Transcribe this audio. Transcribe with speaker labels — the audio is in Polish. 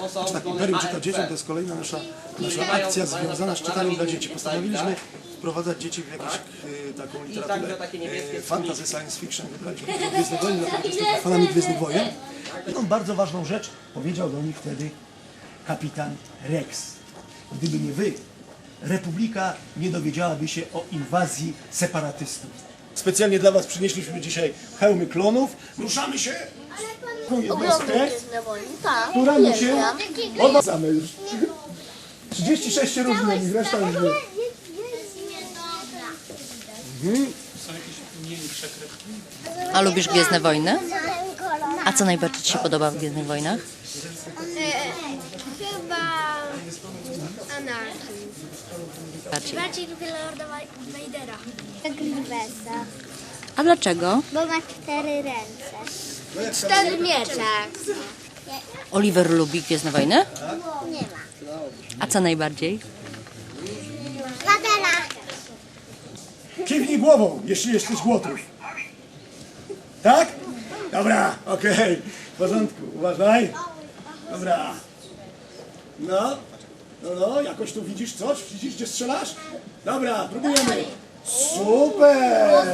Speaker 1: osób,
Speaker 2: Tak, Imperium czyta dzieciom to jest kolejna nasza, nasza akcja związana z czytaniem dla dzieci. Postanowiliśmy
Speaker 1: tutaj,
Speaker 2: wprowadzać dzieci w jakąś y, taką literaturę e, fantasy, science fiction. Wybraliśmy Gwiezdne Wojny, jesteśmy fanami Gwiezdnych Wojen. I on bardzo ważną rzecz powiedział do nich wtedy kapitan Rex. Gdyby nie wy, Republika nie dowiedziałaby się o inwazji separatystów. Specjalnie dla was przynieśliśmy dzisiaj hełmy klonów. Ruszamy się!
Speaker 3: Gwiezdne Wojny, tak.
Speaker 2: która mu się odwracamy już. 36 się różni od nich, reszta już wie.
Speaker 4: A lubisz Gwiezdne Wojny? A co najbardziej Ci się podoba w Gwiezdnych Wojnach?
Speaker 3: Chyba anarchii.
Speaker 4: Bardziej.
Speaker 3: Bardziej lubię Lorda Vadera. Grievesa.
Speaker 4: A dlaczego?
Speaker 3: Bo ma cztery ręce. Cztery miecze.
Speaker 4: Oliver lubi Gwiezdne Wojny?
Speaker 3: Nie ma.
Speaker 4: A co najbardziej?
Speaker 3: Vadera.
Speaker 2: Kiwnij głową, jeśli jesteś gotów. Tak? Dobra, okej. W porządku, uważaj. Dobra. No, no, no, jakoś tu widzisz coś? Widzisz, gdzie strzelasz? Dobra, próbujemy. Super!